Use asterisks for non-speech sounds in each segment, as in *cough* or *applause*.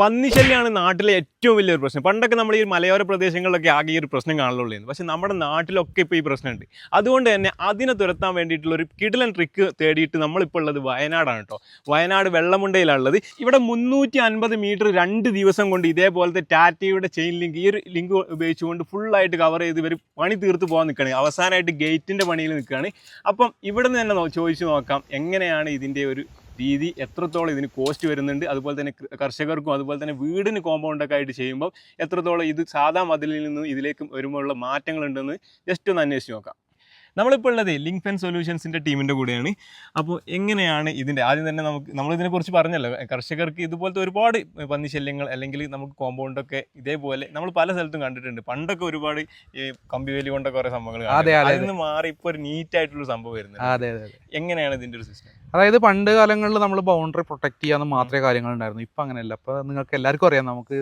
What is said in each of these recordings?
പന്നിശല്യമാണ് നാട്ടിലെ ഏറ്റവും വലിയൊരു പ്രശ്നം. പണ്ടൊക്കെ നമ്മൾ ഈ മലയോര പ്രദേശങ്ങളിലൊക്കെ ആകെ ഈ ഒരു പ്രശ്നം കാണുള്ളൂ പക്ഷെ നമ്മുടെ നാട്ടിലൊക്കെ ഇപ്പോൾ ഈ പ്രശ്നമുണ്ട്. അതുകൊണ്ട് തന്നെ അതിനെ തുരത്താൻ വേണ്ടിയിട്ടുള്ള ഒരു കിടലൻ ട്രിക്ക് തേടിയിട്ട് നമ്മളിപ്പോൾ ഉള്ളത് വയനാടാണ് കേട്ടോ. വയനാട് വെള്ളമുണ്ടയിലുള്ളത് ഇവിടെ മുന്നൂറ്റി അൻപത് മീറ്റർ രണ്ട് ദിവസം കൊണ്ട് ഇതേപോലത്തെ ടാറ്റയുടെ ചെയിൻ ലിങ്ക് ഈ ഒരു ലിങ്ക് ഉപയോഗിച്ചുകൊണ്ട് ഫുള്ളായിട്ട് കവർ ചെയ്ത് ഇവർ പണി തീർത്ത് പോകാൻ നിൽക്കുകയാണ് അവസാനമായിട്ട് ഗേറ്റിന്റെ പണിയിൽ നിൽക്കുകയാണ് അപ്പം ഇവിടെ നിന്ന് തന്നെ ചോദിച്ചു നോക്കാം എങ്ങനെയാണ് ഇതിന്റെ ഒരു രീതി എത്രത്തോളം ഇതിന് കോസ്റ്റ് വരുന്നുണ്ട് അതുപോലെ തന്നെ കർഷകർക്കും അതുപോലെ തന്നെ വീടിന് കോമ്പൗണ്ടൊക്കെ ആയിട്ട് ചെയ്യുമ്പോൾ എത്രത്തോളം ഇത് സാധാ മതിലിൽ നിന്ന് ഇതിലേക്ക് വരുമ്പോഴുള്ള മാറ്റങ്ങളുണ്ടെന്ന് ജസ്റ്റ് ഒന്ന് അന്വേഷിച്ച് നോക്കാം. നമ്മളിപ്പോൾ ഉള്ളത് ലിങ്ക് ഫെൻ സൊല്യൂഷൻസിന്റെ ടീമിന്റെ കൂടെയാണ്. അപ്പോൾ എങ്ങനെയാണ് ഇതിന്റെ ആദ്യം തന്നെ നമുക്ക് നമ്മളിതിനെക്കുറിച്ച് പറഞ്ഞല്ലോ. കർഷകർക്ക് ഇതുപോലത്തെ ഒരുപാട് പന്നി ശല്യങ്ങൾ അല്ലെങ്കിൽ നമുക്ക് കോമ്പൗണ്ടൊക്കെ ഇതേപോലെ നമ്മൾ പല സ്ഥലത്തും കണ്ടിട്ടുണ്ട്. പണ്ടൊക്കെ ഒരുപാട് ഈ കമ്പിവേലി കൊണ്ടൊക്കെ കുറേ സംഭവങ്ങൾ അതെ, അതെ, അതിൽ നിന്ന് മാറി ഇപ്പോൾ ഒരു നീറ്റ് ആയിട്ടുള്ള സംഭവം വരുന്നത് അതെ അതെ അതെ. എങ്ങനെയാണ് ഇതിന്റെ ഒരു സിസ്റ്റം അതായത് പണ്ട് കാലങ്ങളിൽ നമ്മൾ ബൗണ്ടറി പ്രൊട്ടക്ട് ചെയ്യാന്ന് മാത്രമേ കാര്യങ്ങൾ ഉണ്ടായിരുന്നു ഇപ്പൊ അങ്ങനെയല്ല. അപ്പൊ നിങ്ങൾക്ക് എല്ലാവർക്കും അറിയാം. നമുക്ക്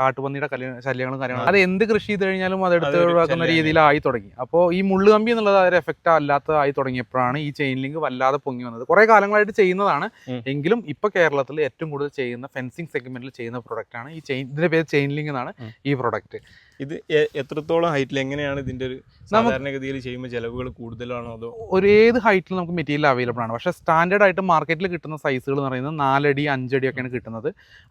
കാട്ടുപന്നിയുടെ കല്യ- ശല്യങ്ങളും കാര്യങ്ങളും. അത് എന്ത് കൃഷി ചെയ്ത് കഴിഞ്ഞാലും അത് എടുത്ത് അതൊരു ഒഴിവാക്കുന്ന രീതിയിലായി തുടങ്ങി. അപ്പോൾ ഈ മുള്ളുകമ്പി എന്നുള്ളത് ഒരു എഫക്റ്റ് അല്ലാത്തതായി തുടങ്ങിയപ്പോഴാണ് ഈ ചെയിൻ ലിങ്ക് വല്ലാതെ പൊങ്ങി വന്നത്. കുറെ കാലങ്ങളായിട്ട് ചെയ്യുന്നതാണ്. എങ്കിലും ഇപ്പൊ കേരളത്തിൽ ഏറ്റവും കൂടുതൽ ചെയ്യുന്ന ഫെൻസിങ് സെഗ്മെന്റിൽ ചെയ്യുന്ന പ്രൊഡക്റ്റ് ആണ് ഈ ചെയിൻ ഇതിന്റെ പേര് ചെയിൻ ലിങ്ക് എന്നാണ് ഈ പ്രൊഡക്റ്റ് ഇത് എത്രത്തോളം ഹൈറ്റിൽ എങ്ങനെയാണ് ഇതിന്റെ ഒരു സാധാരണഗതിയിൽ ചെയ്യുമ്പോൾ ചിലവുകൾ കൂടുതലാണോ അതോ ഒരു ഏത് ഹൈറ്റിൽ നമുക്ക് മെറ്റീരിയൽ അവൈലബിൾ ആണ്. പക്ഷേ സ്റ്റാൻഡേർഡ് ആയിട്ട് മാർക്കറ്റിൽ കിട്ടുന്ന സൈസുകൾ എന്ന് പറയുന്നത് നാലടി അഞ്ചടി ഒക്കെയാണ് കിട്ടുന്നത്.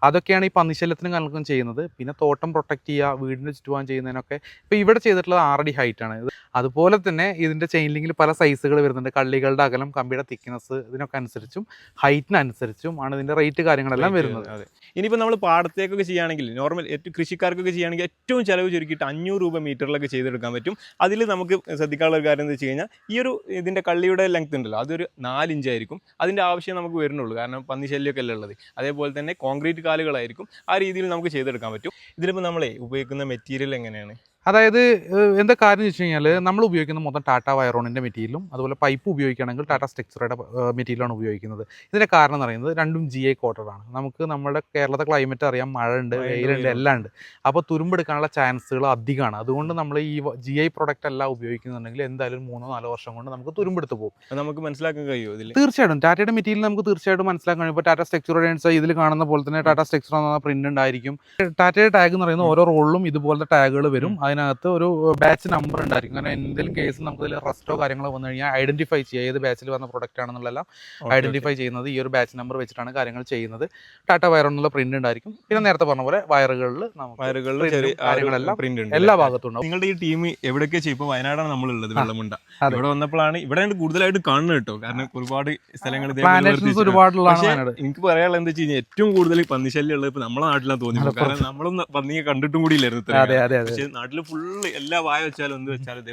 അതൊക്കെയാണ് ഈ പന്നിശല്യത്തിനും കണക്കും ചെയ്യുന്നത്. പിന്നെ തോട്ടം പ്രൊട്ടക്ട് ചെയ്യുക വീടിന് ചുറ്റുപാൻ ചെയ്യുന്നതിനൊക്കെ ഇപ്പോൾ ഇവിടെ ചെയ്തിട്ടുള്ളത് ആറടി ഹൈറ്റ് ആണ്. ഇത് അതുപോലെ തന്നെ ഇതിന്റെ ചെയിൻ ലിങ്കിൽ പല സൈസുകൾ വരുന്നുണ്ട്. കള്ളികളുടെ അകലം കമ്പിയുടെ തിക്നെസ് ഇതിനൊക്കെ അനുസരിച്ചും ഹൈറ്റിനനുസരിച്ചും ആണ് ഇതിന്റെ റേറ്റ് കാര്യങ്ങളെല്ലാം വരുന്നത്. ഇനിയിപ്പോൾ നമ്മൾ പാടത്തേക്കൊക്കെ ചെയ്യുകയാണെങ്കിൽ നോർമൽ ഏറ്റവും കൃഷിക്കാർക്കൊക്കെ ചെയ്യുകയാണെങ്കിൽ ഏറ്റവും ചിലവ് ചുരുക്കിയിട്ട് അഞ്ഞൂറ് രൂപ മീറ്ററിലൊക്കെ ചെയ്തെടുക്കാൻ പറ്റും. അതിൽ നമുക്ക് ശ്രദ്ധിക്കാനുള്ള ഒരു കാര്യം എന്ന് വെച്ച് കഴിഞ്ഞാൽ ഈ ഒരു ഇതിന്റെ കള്ളിയുടെ ലെങ്ത് ഉണ്ടല്ലോ അതൊരു നാലിഞ്ചായിരിക്കും അതിന്റെ ആവശ്യം നമുക്ക് വരുന്നുള്ളൂ. കാരണം പന്നി ശല്യമൊക്കെ അല്ലേ ഉള്ളത്. അതേപോലെ തന്നെ കോൺക്രീറ്റ് കാലുകളായിരിക്കും. ആ രീതിയിൽ നമുക്ക് ചെയ്തെടുക്കാൻ പറ്റും. ഇതിലിപ്പോൾ നമ്മളെ ഉപയോഗിക്കുന്ന മെറ്റീരിയൽ എങ്ങനെയാണ്? അതായത് എന്താ കാര്യം എന്ന് വെച്ച് കഴിഞ്ഞാൽ നമ്മൾ ഉപയോഗിക്കുന്ന മൊത്തം ടാറ്റ വയറോണിന്റെ മെറ്റീരിയലും അതുപോലെ പൈപ്പ് ഉപയോഗിക്കുകയാണെങ്കിൽ ടാറ്റ സ്ട്രക്ചറുടെ മെറ്റീരിയലാണ് ഉപയോഗിക്കുന്നത്. ഇതിന്റെ കാരണം എന്ന് പറയുന്നത് രണ്ടും ജി ഐ കോട്ടറാണ് നമുക്ക് നമ്മുടെ കേരളത്തെ ക്ലൈമറ്റ് അറിയാം മഴ ഉണ്ട് വെയിലുണ്ട്. എല്ലാം ഉണ്ട്. അപ്പോൾ തുരുമ്പെടുക്കാനുള്ള ചാൻസുകൾ അധികമാണ്. അതുകൊണ്ട് നമ്മൾ ഈ ജി ഐ പ്രൊഡക്റ്റ് എല്ലാം ഉപയോഗിക്കുന്നുണ്ടെങ്കിൽ എന്തായാലും മൂന്നോ നാലോ വർഷം കൊണ്ട് നമുക്ക് തുരുമ്പെടുത്ത് പോകും നമുക്ക് മനസ്സിലാക്കാൻ കഴിയുമോ ഇതിൽ തീർച്ചയായിട്ടും. ടാറ്റയുടെ മെറ്റീരിയൽ നമുക്ക് തീർച്ചയായിട്ടും മനസ്സിലാക്കാൻ കഴിയും. ഇപ്പോൾ ടാറ്റ സ്ട്രക്ചർ ഇതിൽ കാണുന്ന പോലെ തന്നെ ടാറ്റ സ്ട്രക്ചർ എന്ന പ്രിന്റ് ഉണ്ടായിരിക്കും. ടാറ്റയുടെ ടാഗ് എന്ന് പറയുന്നത് ഓരോ റോളിലും ഇതുപോലത്തെ ടാഗുകൾ വരും. അതിനകത്ത് ഒരു ബാച്ച് നമ്പർ ഉണ്ടായിരിക്കും. കാരണം എന്തെങ്കിലും കേസ് നമുക്ക് ഇതിൽ റെസ്റ്റോ കാര്യങ്ങളോ വന്നു കഴിഞ്ഞാൽ ഐഡന്റിഫൈ ചെയ്യുക ഏത് ബാച്ചിൽ വന്ന പ്രൊഡക്റ്റ് ആണെന്നുള്ളതെല്ലാം ഐഡന്റിഫൈ ചെയ്യുന്നത്. ഈ ഒരു ബാച്ച് നമ്പർ വെച്ചിട്ടാണ് കാര്യങ്ങൾ ചെയ്യുന്നത്. ടാറ്റ വയർ എന്നുള്ള പ്രിന്റ് ഉണ്ടായിരിക്കും. പിന്നെ നേരത്തെ പറഞ്ഞ പോലെ വയറുകളിൽ വയറുകളിൽ കാര്യങ്ങളെല്ലാം എല്ലാ ഭാഗത്തും നിങ്ങളുടെ ഈ ടീം എവിടെയൊക്കെ ചെയ്യും? ഇപ്പോൾ വയനാടാണ് നമ്മളുള്ളത് വെള്ളമുണ്ട. ഇവിടെ വന്നപ്പോഴാണ് ഇവിടെ കൂടുതലായിട്ട് കാണുന്നത് കേട്ടോ. കാരണം ഒരുപാട് സ്ഥലങ്ങൾ എനിക്ക് പറയാനുള്ള എന്താ വെച്ച് കഴിഞ്ഞാൽ ഏറ്റവും കൂടുതൽ പന്നിശല്യം ഉള്ളത് ഇപ്പൊ നമ്മളെ നാട്ടിലാണ് തോന്നിയത് കാരണം നമ്മളൊന്നും പന്നിയെ കണ്ടിട്ടും കൂടി ഇല്ലായിരുന്നു പക്ഷേ നാട്ടിൽ ഫുള്ള് എല്ലാ വായ വെച്ചാലും എന്ത് വെച്ചാലും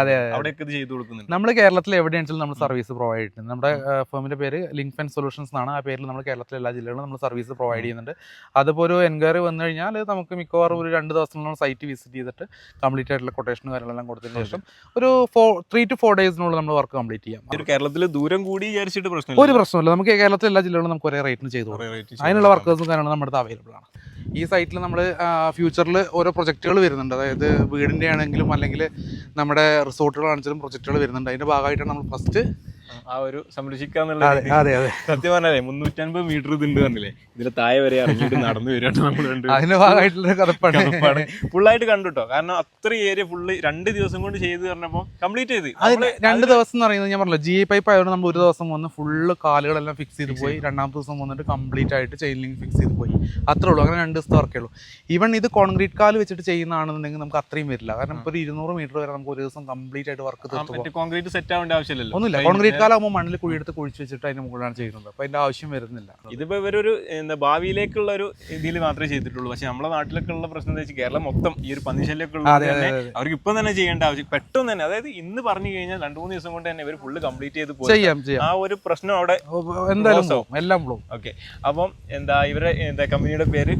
അതെ അതെ, അവിടെയൊക്കെ ഇത് ചെയ്തു കൊടുക്കുന്നുണ്ട്. നമ്മൾ കേരളത്തിൽ എവിടെയാണെങ്കിലും നമ്മൾ സർവീസ് പ്രൊവൈഡ് ചെയ്യുന്നുണ്ട്. നമ്മുടെ ഫേമിന്റെ പേര് ലിങ്ക് ഫെൻ സൊല്യൂഷൻസ് എന്നാണ്. ആ പേരിൽ നമ്മൾ കേരളത്തിലെ എല്ലാ ജില്ലകളിലും നമ്മൾ സർവീസ് പ്രൊവൈഡ് ചെയ്യുന്നുണ്ട്. അതിപ്പോൾ ഒരു എൻക്വയറി വന്നു കഴിഞ്ഞാൽ നമുക്ക് മിക്കവാറും ഒരു രണ്ട് ദിവസത്തിനുള്ള സൈറ്റ് വിസിറ്റ് ചെയ്തിട്ട് കംപ്ലീറ്റ് ആയിട്ടുള്ള കൊട്ടേഷനും കാര്യങ്ങളെല്ലാം കൊടുത്തതിന് ശേഷം ഒരു ഫോർ ത്രീ ടു ഫോർ ഡേയ്സിനുള്ളിൽ നമ്മൾ വർക്ക് കംപ്ലീറ്റ് ചെയ്യാം. കേരളത്തിൽ ദൂരം കൂടി വിചാരിച്ചിട്ട് പ്രശ്നം ഒരു പ്രശ്നമില്ല നമുക്ക് കേരളത്തിലെ എല്ലാ ജില്ലകളിലും നമുക്ക് ഒരേ റേറ്റിന് ചെയ്തു അതിനുള്ള വർക്കേഴ്സും കാര്യങ്ങളും നമ്മുടെ അവൈലബിൾ ആണ്. ഈ സൈറ്റിൽ നമ്മൾ ഫ്യൂച്ചറിൽ ഓരോ പ്രൊജക്റ്റുകൾ വരുന്നുണ്ട്. അതായത് വീടിന്റെ ആണെങ്കിലും അല്ലെങ്കിൽ നമ്മുടെ റിസോർട്ടുകളാണെങ്കിലും പ്രൊജക്റ്റുകൾ വരുന്നുണ്ട്. അതിന്റെ ഭാഗമായിട്ടാണ് നമ്മൾ ഫസ്റ്റ് ആ ഒരു സംരക്ഷിക്കാന്നുള്ള അതെ അതെ സത്യം പറഞ്ഞാലേ മുന്നൂറ്റൻപത് മീറ്റർ ഇതുണ്ട് പറഞ്ഞില്ലേ? ഇതിന്റെ താഴെ വരെ ഇറങ്ങിയിട്ട് നടന്നു വരികയാണ് നമ്മൾ അതിന്റെ ഭാഗമായിട്ടുള്ള കറുപ്പാണ് ഫുള്ളായിട്ട് കണ്ടുട്ടോ കാരണം അത്ര ഏരിയ ഫുള്ള് രണ്ട് ദിവസം കൊണ്ട് ചെയ്ത് പറഞ്ഞപ്പോൾ കംപ്ലീറ്റ് ചെയ്ത്. രണ്ട് ദിവസം എന്ന് പറയുന്നത് ഞാൻ പറഞ്ഞല്ലോ ജി പൈപ്പ് ആയതുകൊണ്ട് നമ്മൾ ഒരു ദിവസം വന്ന് ഫുള്ള് കാലുകളെല്ലാം ഫിക്സ് ചെയ്ത് പോയി. രണ്ടാമത്തെ ദിവസം വന്നിട്ട് കംപ്ലീറ്റ് ആയിട്ട് ചെയിൻ ലിങ്ക് ഫിക്സ് ചെയ്ത് പോയി. അത്രേ ഉള്ളൂ. അങ്ങനെ രണ്ട് ദിവസത്തെ വർക്കേ ഉള്ളൂ. ഈവൻ ഇത് കോൺക്രീറ്റ് കാൽ വെച്ചിട്ട് ചെയ്യുന്നതാണെന്നുണ്ടെങ്കിൽ നമുക്ക് അത്രയും വരില്ല. കാരണം ഇപ്പൊ ഒരു ഇരുന്നൂറ് മീറ്റർ വരെ നമുക്ക് ഒരു ദിവസം കംപ്ലീറ്റ് ആയിട്ട് വർക്ക് തീർത്ത് കോൺക്രീറ്റ് സെറ്റ് ആവേണ്ട ആവശ്യമില്ലല്ലോ. ഒന്നുമില്ല. കോൺക്രീറ്റ് കാലാകുമ്പോൾ മണ്ണിൽ കുഴിയെടുത്ത് കുഴിച്ച് വെച്ചിട്ട് അതിന് മുകളിലാണ് ചെയ്യുന്നത്. അപ്പോൾ അതിന്റെ ആവശ്യം വരുന്നില്ല. ഇതിപ്പോ ഇവരൊരു എന്താ ഭാവിയിലേക്കുള്ള ഒരു രീതിയിൽ മാത്രമേ ചെയ്തിട്ടുള്ളൂ. പക്ഷെ നമ്മുടെ നാട്ടിലൊക്കെ ഉള്ള പ്രശ്നം എന്താ വെച്ചാൽ കേരളം മൊത്തം ഈ ഒരു പന്നിശല്യമൊക്കെ ഉള്ളത് തന്നെ. അവർക്ക് ഇപ്പം തന്നെ ചെയ്യേണ്ട ആവശ്യം പെട്ടെന്ന് തന്നെ അതായത് ഇന്ന് പറഞ്ഞു കഴിഞ്ഞാൽ രണ്ടു മൂന്ന് ദിവസം കൊണ്ട് തന്നെ ഇവർ ഫുള്ള് കംപ്ലീറ്റ് ചെയ്ത് പോകും ആ ഒരു പ്രശ്നം അവിടെ എന്തായാലും എല്ലാം ഓക്കെ അപ്പം എന്താ ഇവരെ എന്താ കമ്പനിയുടെ പേര്?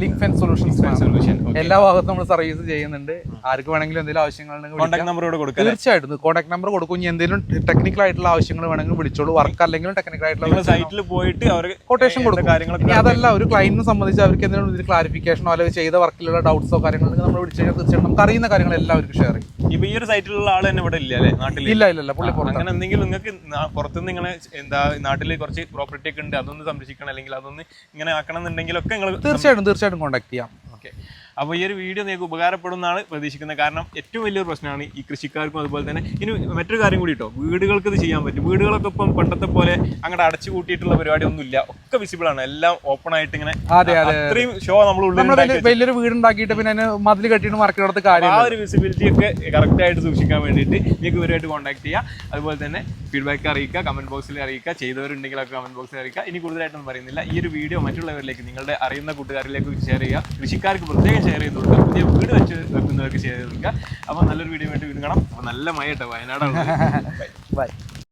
ലിങ്ക് ഫെൻസ് സൊല്യൂഷൻസ് സൊല്യൂഷൻ എല്ലാ ഭാഗത്തും നമ്മൾ സർവീസ് ചെയ്യുന്നുണ്ട്. ആർക്ക് വേണമെങ്കിലും എന്തെങ്കിലും ആവശ്യങ്ങളുണ്ടെങ്കിൽ തീർച്ചയായിട്ടും. കോൺടാക്ട് നമ്പർ കൊടുക്കും. ഇനി എന്തെങ്കിലും ടെക്നിക്കൽ ആയിട്ടുള്ള ആവശ്യങ്ങൾ വേണമെങ്കിൽ വിളിച്ചോളൂ. വർക്ക് അല്ലെങ്കിലും ടെക്നിക്കൽ ആയിട്ടുള്ള സൈറ്റിൽ പോയിട്ട് അവർ കൊട്ടേഷൻ കൊടുക്കും. ഇനി അതല്ല ഒരു ക്ലയന്റിനെ സംബന്ധിച്ച് അവർക്ക് എന്തെങ്കിലും ക്ലാരിഫിക്കേഷനോ അല്ലെങ്കിൽ ചെയ്ത വർക്കിലുള്ള ഡൗട്ട്സോ കാര്യങ്ങളുണ്ടെങ്കിൽ നമ്മൾ വിളിച്ചു കഴിഞ്ഞാൽ തീർച്ചയായിട്ടും നമുക്ക് അറിയുന്ന കാര്യങ്ങൾ എല്ലാവർക്കും ഷെയർ ചെയ്യും. ഇപ്പൊ ഈ ഒരു സൈറ്റിലുള്ള ആൾ തന്നെ ഇവിടെ ഇല്ല അല്ലേ? നാട്ടിൽ ഇല്ല ഇല്ല പുള്ളി അങ്ങനെ എന്തെങ്കിലും നിങ്ങൾക്ക് പുറത്തുനിന്ന് നിങ്ങളെ എന്താ നാട്ടിൽ കുറച്ച് പ്രോപ്പർട്ടി ഒക്കെ ഉണ്ട് അതൊന്ന് സംരക്ഷിക്കണം അല്ലെങ്കിൽ അതൊന്ന് ഇങ്ങനെ ആക്കണം എന്നുണ്ടെങ്കിലൊക്കെ നിങ്ങൾ തീർച്ചയായിട്ടും തീർച്ചയായിട്ടും കോൺടാക്ട് ചെയ്യാം. ഓക്കെ. അപ്പോൾ ഈ ഒരു വീഡിയോ നിങ്ങൾക്ക് ഉപകാരപ്പെടുമെന്നാണ് പ്രതീക്ഷിക്കുന്നത്. കാരണം ഏറ്റവും വലിയൊരു പ്രശ്നമാണ് ഈ കൃഷിക്കാർക്കും അതുപോലെ തന്നെ ഇനി മറ്റൊരു കാര്യം കൂടി കേട്ടോ വീടുകൾക്ക് ഇത് ചെയ്യാൻ പറ്റും. വീടുകളൊക്കെ ഇപ്പം പണ്ടത്തെ പോലെ അങ്ങോട്ട് അടച്ചു കൂട്ടിയിട്ടുള്ള പരിപാടി ഒന്നുമില്ല. ഒക്കെ വിസിബിൾ ആണ്. എല്ലാം ഓപ്പൺ ആയിട്ട് ഇങ്ങനെ അതെ അതെ അത്രയും ഷോ നമ്മൾ വലിയൊരു വീട് ഉണ്ടാക്കിയിട്ട് പിന്നെ മതിൽ കെട്ടിയിട്ട് മറക്കിടത്ത് ആ കാര്യം ഒരു വിസിബിലിറ്റി ഒക്കെ കറക്റ്റ് ആയിട്ട് സൂക്ഷിക്കാൻ വേണ്ടിയിട്ട് നിങ്ങൾക്ക് ഇവരുമായിട്ട് കോൺടാക്ട് ചെയ്യുക അതുപോലെ തന്നെ ഫീഡ്ബാക്ക് അറിയിക്കുക കമന്റ് ബോക്സിൽ അറിയിക്കുക ചെയ്തവരുണ്ടെങ്കിലൊക്കെ കമന്റ് ബോക്സിൽ അറിയിക്കുക. ഇനി കൂടുതലായിട്ടൊന്നും പറയുന്നില്ല. ഈ ഒരു വീഡിയോ മറ്റുള്ളവരിലേക്ക് നിങ്ങളുടെ അറിയുന്ന കൂട്ടുകാരിലേക്ക് ഷെയർ ചെയ്യുക. കൃഷിക്കാർക്ക് പ്രത്യേകം ഷെയർ ചെയ്ത് കൊടുക്കുക പുതിയ വീട് വെച്ച് വെക്കുന്നവർക്ക് ഷെയർ ചെയ്ത് കൊടുക്കുക അപ്പോൾ നല്ലൊരു വീഡിയോ ആയിട്ട് വീണ്ടും കാണാം. അപ്പോൾ നല്ല മഴ കേട്ടോ. വയനാടാണ്. *laughs* ബൈ